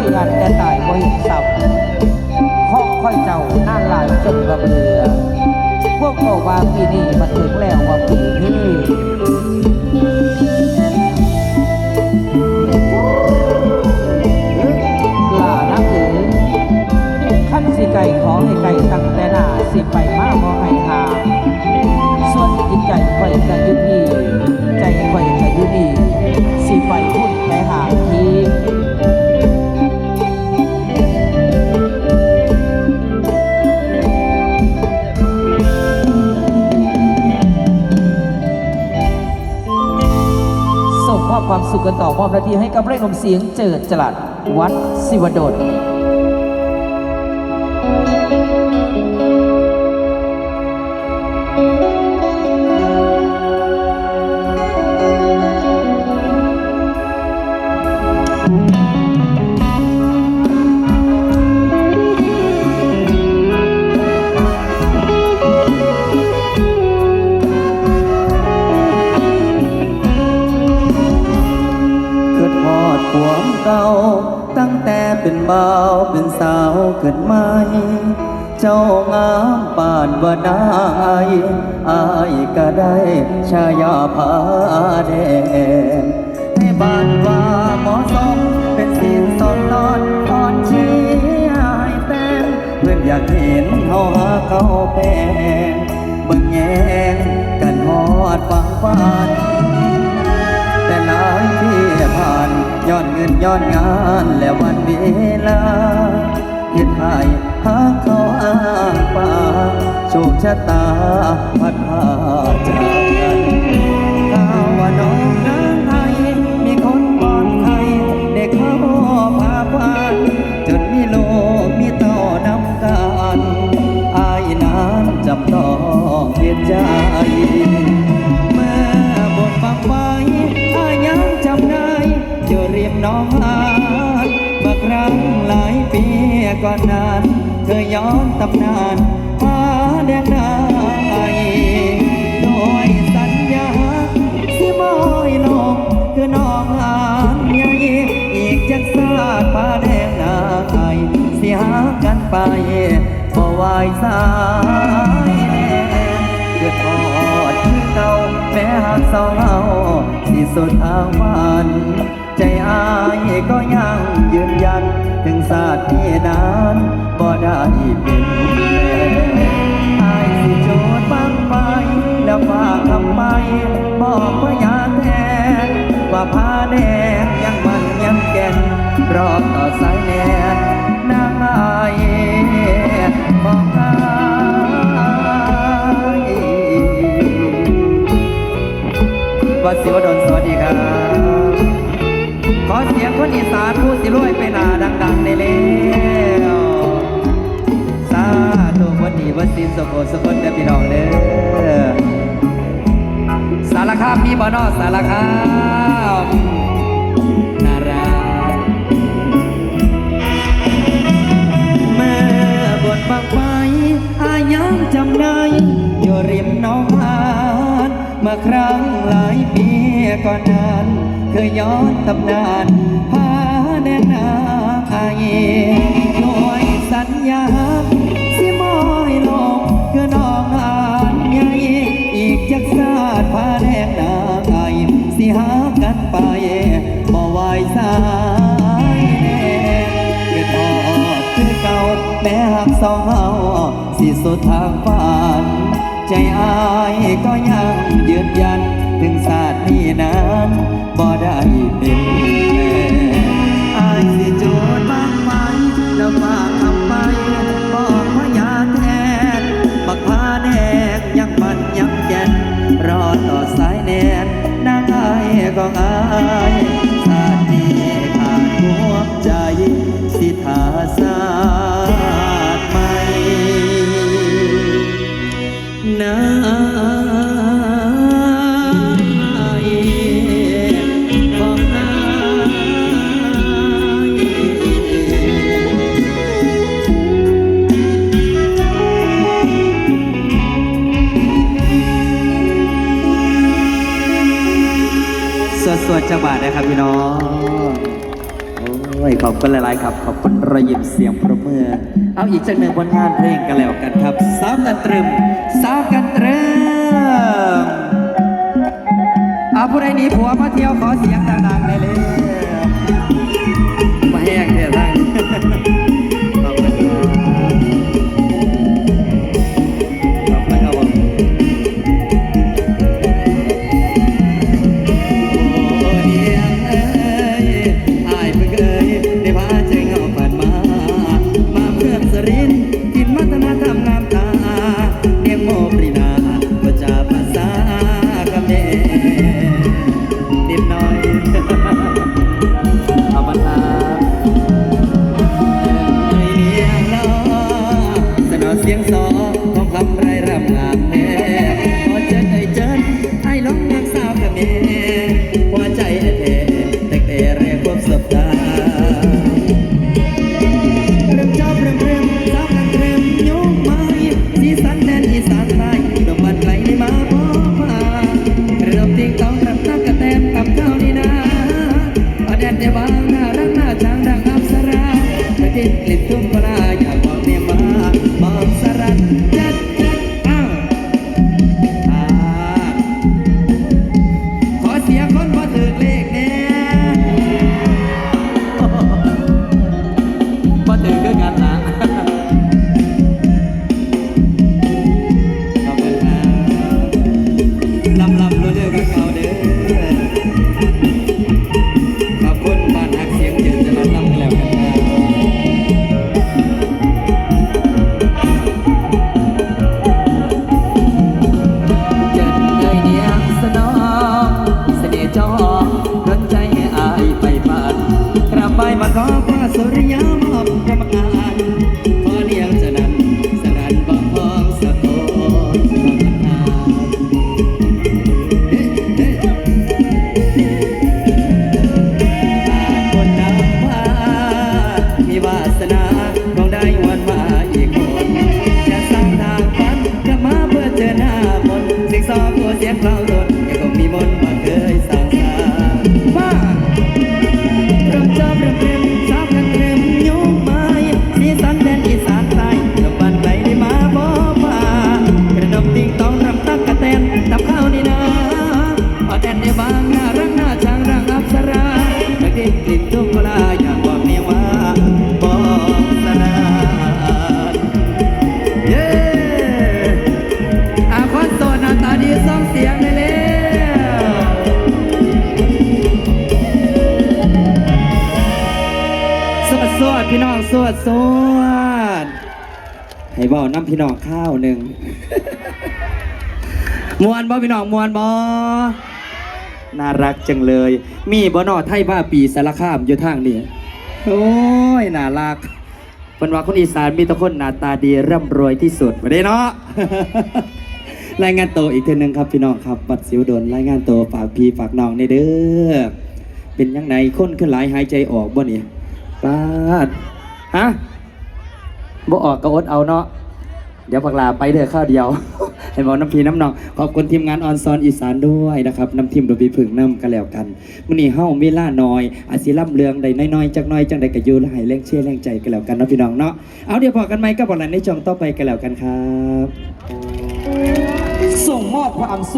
ยงานแต่ตายบ่เห็นซ้ำข้อค่อยเจ้าน่าหลายจนระเบือพวกบอกว่าปีนี้มาถึงแล้วว่าปีนี้ สุขกันต่อมอบหนาทีให้กับเร่นมเสียงเจิดจลัดวัดสิวดล เจ้างามป่านว่าได้อายก็ได้ชายาผาแดงให้บ้านว่าหมอสองเป็นสินสอดนอนตอนเชียให้แต้มเพื่อนอยากเห็นเฮาหาเขาแปลงเบิ่งแยงกันฮอดฟังฟันแต่หลายที่ผ่านย้อนเงินย้อนงานและวันเวลา เห็นหายหาเขาอ้างป่าโชคชะตาพัดพาจากกันข่าวว่าน้องนางไทยมีคนปอดภัยได้เข้าพาพานจนมีโลกมีต่อนำกันอายนั้นจำต้องเห็นใจเมื่อบทฟังไว้อายังจำได้อยู่ริมน้อง ก่อนนั้นเคยย้อนตำนานพาแดงนายโดยสัญญาสิบอยลงคือน้องหานใหญ่อีกจักสาดพาแดงนายสิหากันไปบ่ไหวสายแน่เกิดทอดคือเก่าแม้หากเศร้าเฮาที่สุดทางวัน รอต่อสายแนนนางอายบอกอายวัดศิวดลสวัสดีครับ ขอเสียงคนอีสานผู้สิรวยไปนาดังๆได้แล้วสาธุวันดีวันสินสมบูรณ์สมบูรณ์เด้อพี่น้องเด้อสารคามมีบ่อนอสารคาม ยังจำได้อยู่ริมน้องหานมื่อครั้งหลายปีก่อนนั้นเคยย้อนตำนานพาแดนนาไอด้วยสัญญาสิมอยลงคือน้องหานใหญ่อีกจักสาดพาแดงนาไอสิหากันไปบ่ไหวสายแน่คือทอดคือเก่าแม้หักสองเฮา สิสุดทางฝัน ใจอายก็ยังยืนยัน ถึงศาสตร์นี้นั้นบ่ได้เป็นแม่อายสิโจทย์บางไฟแล้วฝากคำไปบอกพยาแทนบักพาแดงยังมันยังแก่นรอต่อสายแนนนางอายก็อายชาสตินี้ขาดหัวใจสิทาศา นาของนายสวดสวดจังหวะนะครับพี่น้อง โอ้ยขอบคุณหลายๆครับ ขอบคุณรอยยิ้มเสียงประเมือ เอาอีกจักหนึ่งผลงานเพลงกันแล้วกันครับสาวกันตรึมสาวกันตรึมเอาผู้ใดหนีผัวมาเที่ยวขอเสียงดังๆได้เลย สียงสอของคำไรรำงามแน่พอเจอไอ้เจินไอ้ล้องนางสาวคำเนหัวใจแท้แต่แต่แรกพบสบตาเริ่มจอบเริ่มเริ่มสาวกันเริ่มโยงไม้สีสันแนอีสาน จองดนใจให้อายไปบ้านกราบไปมาขอพระสุริยา สวดให้บอกน้ำพี่น้องข้าวหนึ่ง มวนบ่พี่น้องมวนบ่น่ารักจังเลย มีบ่นอไทยบ้าปีสารคามอยู่ทางนี้ โอ้ย น่ารักเป็นว่าคนอีสานมีตะคนหน้าตาดีร่ำรวยที่สุดมาได้เนาะรายงานโตอีกเทีนึงครับพี่น้องครับ บัดสิวโดนรายงานโตฝากพี่ฝากน้องในเด้อเป็นยังไงคนขึ้นหลายหายใจออกบ่เนี่ยปาด ฮะบ่ออกก็อดเอาเนาะเดี๋ยวผักลาไปเด้อข้าวเดียวให้บอกน้ำพีน้ำนอง ขอบคุณทีมงานออนซอนอีสานด้วยนะครับน้ำทีมดบีผึ่งน้ำกันแล้วกันมื้อนี้เฮามีล่าน้อยอาศิล่ำเลืองใดน้อยๆจักน้อยจังใดก็อยู่แลแรงเชียร์แรงใจกันแล้วกันนาะพี่น้องเนาะเอาเดี๋ยวพอกันไหมกับบอลลันในจองต่อไปกันแล้วกันครับ ส่งมอบความสุข